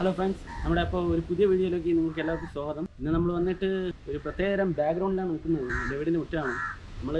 Hello friends നമ്മുടെ അപ്പോൾ ഒരു പുതിയ വീഡിയോയിലേക്ക് നിങ്ങൾക്ക് എല്ലാവർക്കും സ്വാഗതം. ഇന്ന് നമ്മൾ വന്നിട്ട് ഒരു പ്രത്യേകതരം ബാക്ക്ഗ്രൗണ്ടിലാണ് നിൽക്കുന്നത് എന്റെ വീടിന്റെ മുറ്റാണ് നമ്മൾ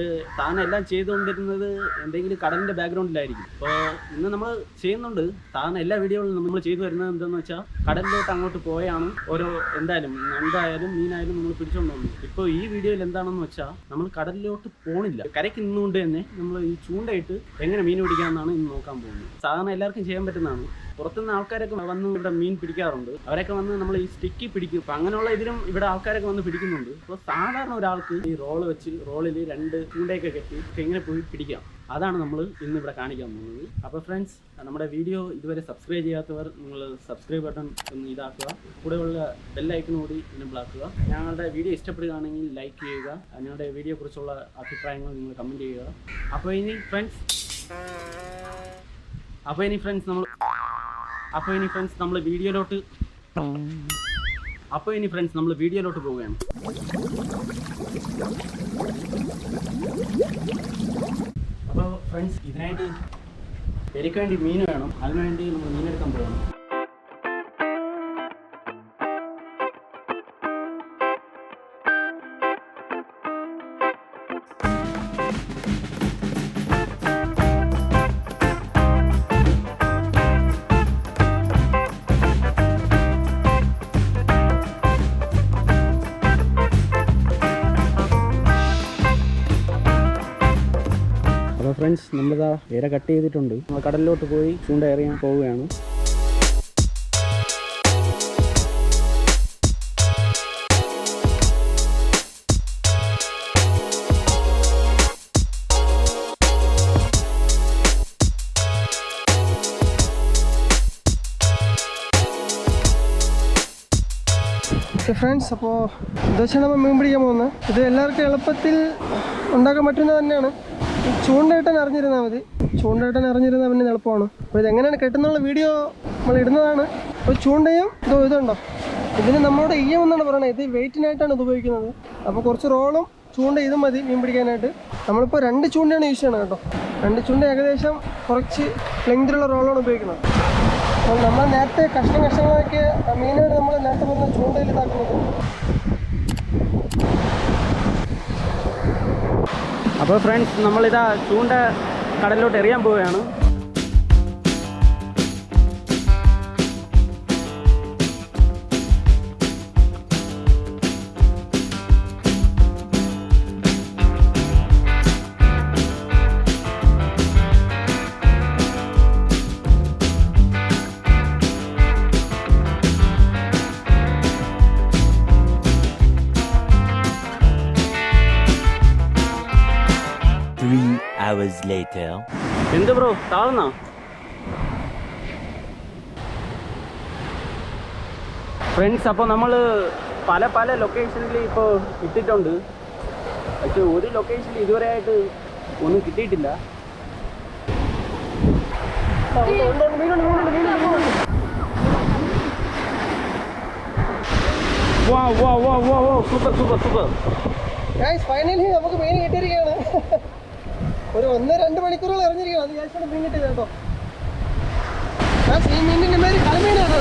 എല്ലാം ചെയ്തുകൊണ്ടിരുന്നത് എന്തെങ്കിലും കടലിന്റെ ബാക്ക്ഗ്രൗണ്ടിലായിരിക്കും. അപ്പോൾ ഇന്ന് നമ്മൾ ചെയ്യുന്നുണ്ട്. താൻ എല്ലാ വീഡിയോകളും നമ്മൾ ചെയ്തു വരുന്നത് എന്താണെന്ന് വെച്ചാൽ കടലിലോട്ട് അങ്ങോട്ട് പോയാണ്. ഓരോ എന്തായാലും നണ്ടായാലും മീനായാലും നമ്മൾ പിടിച്ചുകൊണ്ട് വന്നു ഇപ്പോൾ ഈ വീഡിയോയിൽ എന്താണെന്ന് വെച്ചാൽ നമ്മൾ കടലിലോട്ട് പോണില്ല. കരയ്ക്ക് നിന്നുകൊണ്ട് തന്നെ നമ്മൾ ഈ ചൂണ്ടയിട്ട് എങ്ങനെ മീൻ പിടിക്കാമെന്നാണ് ഇന്ന് നോക്കാൻ പോകുന്നത്. സാധാരണ എല്ലാവർക്കും ചെയ്യാൻ പറ്റുന്നതാണ്. പുറത്തുനിന്ന് ആൾക്കാരൊക്കെ വന്ന് ഇവിടെ മീൻ പിടിക്കാറുണ്ട്. അവരൊക്കെ വന്ന് നമ്മൾ ഈ സ്റ്റിക്കി പിടിക്കും. അങ്ങനെയുള്ള ഇതിലും ഇവിടെ ആൾക്കാരൊക്കെ വന്ന് പിടിക്കുന്നുണ്ട്. അപ്പോൾ സാധാരണ ഒരാൾക്ക് ഈ റോൾ വെച്ച് റോളിൽ രണ്ട് ചൂണ്ടയൊക്കെ കെട്ടി എങ്ങനെ പോയി പിടിക്കാം. അതാണ് നമ്മൾ ഇന്ന് ഇവിടെ കാണിക്കാൻ പോകുന്നത്. അപ്പോൾ ഫ്രണ്ട്സ് നമ്മുടെ വീഡിയോ ഇതുവരെ സബ്സ്ക്രൈബ് ചെയ്യാത്തവർ നിങ്ങൾ സബ്സ്ക്രൈബ് ബട്ടൺ ഒന്ന് ഇതാക്കുക. കൂടെയുള്ള ബെല്ലൈക്കൺ കൂടി എനബിൾ ആക്കുക ഞങ്ങളുടെ വീഡിയോ ഇഷ്ടപ്പെടുകയാണെങ്കിൽ ലൈക്ക് ചെയ്യുക. ഞങ്ങളുടെ വീഡിയോ കുറിച്ചുള്ള അഭിപ്രായങ്ങൾ നിങ്ങൾ കമന്റ് ചെയ്യുക. അപ്പോൾ ഇനി ഫ്രണ്ട്സ് അപ്പോൾ ഇനി ഫ്രണ്ട്സ് നമ്മൾ അപ്പോൾ ഇനി ഫ്രണ്ട്സ് നമ്മൾ വീഡിയോയിലോട്ട് അപ്പോൾ ഇനി ഫ്രണ്ട്സ് നമ്മൾ വീഡിയോയിലോട്ട് പോവുകയാണ്. അപ്പോൾ ഫ്രണ്ട്സ് ഇതിനായിട്ട് എനിക്ക് മീൻ വേണം. അതിനുവേണ്ടി നമ്മൾ മീനെടുക്കാൻ പോകണം ഫ്രണ്ട്സ് നമ്മളിതാ ഇര കട്ട് ചെയ്തിട്ടുണ്ട്. നമ്മൾ കടലിലോട്ട് പോയി ചൂണ്ട എറിയാൻ പോവുകയാണ്. ഫ്രണ്ട്സ് അപ്പോൾ ഇത് നമ്മൾ മീൻ പിടിക്കാൻ പോകുന്നത്. ഇത് എല്ലാവർക്കും എളുപ്പത്തിൽ ഉണ്ടാക്കാൻ പറ്റുന്നത് തന്നെയാണ്. ചൂണ്ടയിട്ടൻ അറിഞ്ഞിരുന്നാൽ മതി. ചൂണ്ടയിട്ടൻ അറിഞ്ഞിരുന്നാൽ പിന്നെ എളുപ്പമാണ്. അപ്പോൾ ഇതെങ്ങനെയാണ് കെട്ടുന്നുള്ള വീഡിയോ നമ്മൾ ഇടുന്നതാണ്. അപ്പോൾ ചൂണ്ടയും ഇതോ ഇതുണ്ടോ? ഇതിന് നമ്മളോട് ഈയം എന്നാണ് പറയുന്നത്. ഇത് വെയിറ്റിനായിട്ടാണ് ഇത് ഉപയോഗിക്കുന്നത്. അപ്പോൾ കുറച്ച് റോളും ചൂണ്ട ഇതും മതി മീൻ പിടിക്കാനായിട്ട്. നമ്മളിപ്പോൾ രണ്ട് ചൂണ്ടയാണ് യൂസ് ചെയ്യണം കേട്ടോ. രണ്ട് ചൂണ്ട ഏകദേശം കുറച്ച് ലെങ്തിലുള്ള റോളാണ് ഉപയോഗിക്കുന്നത്. അപ്പോൾ നമ്മൾ നേരത്തെ കഷ്ണം കഷ്ണങ്ങളൊക്കെ മീനുകൾ നമ്മൾ നേരത്തെ പറഞ്ഞ ചൂണ്ടയിൽ ഇതാക്കുന്നത്. അപ്പോൾ ഫ്രണ്ട്സ് നമ്മളിതാ ചൂണ്ട കടലിലോട്ട് എറിയാൻ പോവുകയാണ്. Three hours later. എന്ത് ബ്രോ? താഴ്ന്നാ ഫ്രണ്ട്സ് അപ്പോൾ നമ്മൾ പല പല ലൊക്കേഷനിൽ ഇപ്പോൾ ഇട്ടിട്ടുണ്ട്. പക്ഷെ ഒരു ലൊക്കേഷനിൽ ഇതുവരെ ആയിട്ട് ഒന്നും കിട്ടിയിട്ടില്ല. സൂപ്പർ സൂപ്പർ സൂപ്പർ ഫൈനലി നമുക്ക് മീൻ കിട്ടിയിരിക്കുകയാണ്. ഒരു ഒന്ന് രണ്ട് മണിക്കൂറുകൾ ഇറങ്ങിയിരിക്കണം അത് ഞാൻ മീൻ കിട്ടിയത് കേട്ടോ Guys, സീ മീനിന്റെ പേര് കളിമീനാണ്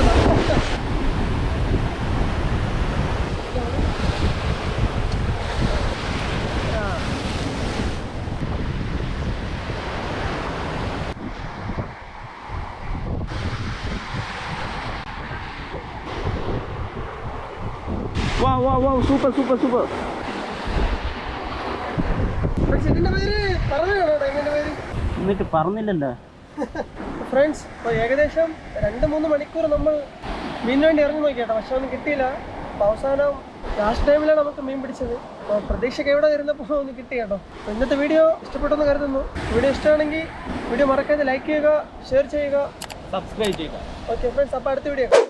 വാ വാ വാ സൂപ്പർ സൂപ്പർ സൂപ്പർ Friends, ഇതിന്റെ പേര് പറഞ്ഞു കേട്ടോ ഇതിന്റെ പേര് എന്നിട്ട് പറഞ്ഞില്ലല്ലോ. ഫ്രണ്ട്സ് ഇപ്പോൾ ഏകദേശം രണ്ട് മൂന്ന് മണിക്കൂർ നമ്മൾ മീൻ വേണ്ടി ഇറങ്ങി നോക്കിയാട്ടോ. പക്ഷെ ഒന്നും കിട്ടിയില്ല. അവസാനം ലാസ്റ്റ് ടൈമിലാണ് നമുക്ക് മീൻ പിടിച്ചത്. അപ്പോൾ പ്രതീക്ഷയ്ക്ക് എവിടെ ഇരുന്നപ്പോൾ ഒന്ന് കിട്ടി കേട്ടോ ഇന്നത്തെ വീഡിയോ ഇഷ്ടപ്പെട്ടെന്ന് കരുതുന്നു. വീഡിയോ ഇഷ്ടമാണെങ്കിൽ വീഡിയോ മറക്കാതെ ലൈക്ക് ചെയ്യുക ഷെയർ ചെയ്യുക. സബ്സ്ക്രൈബ് ചെയ്യുക. ഓക്കെ ഫ്രണ്ട്സ് അപ്പോൾ അടുത്ത വീഡിയോ